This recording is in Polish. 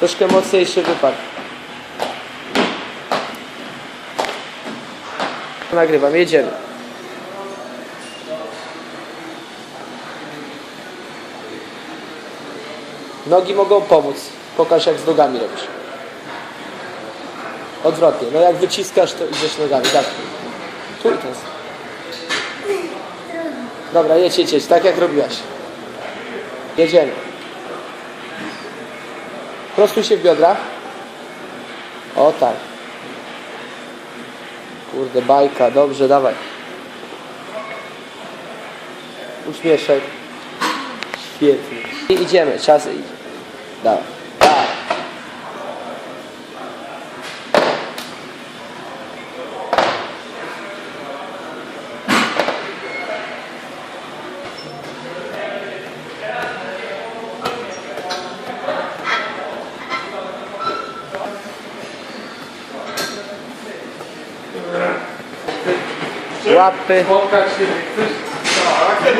Troszkę mocniejszy wypad. Nagrywam, jedziemy. Nogi mogą pomóc. Pokaż jak z nogami robisz. Odwrotnie. No jak wyciskasz, to idziesz nogami. Tak. Tu i teraz. Dobra, jedź, jedź, jedź. Tak jak robiłaś. Jedziemy. Prostuj się w biodra. O tak. Kurde, bajka. Dobrze, dawaj. Uśmieszek. Świetnie. I idziemy. Czas. Dawaj. Tak. Łapy. Spotkać się chcesz? Tak,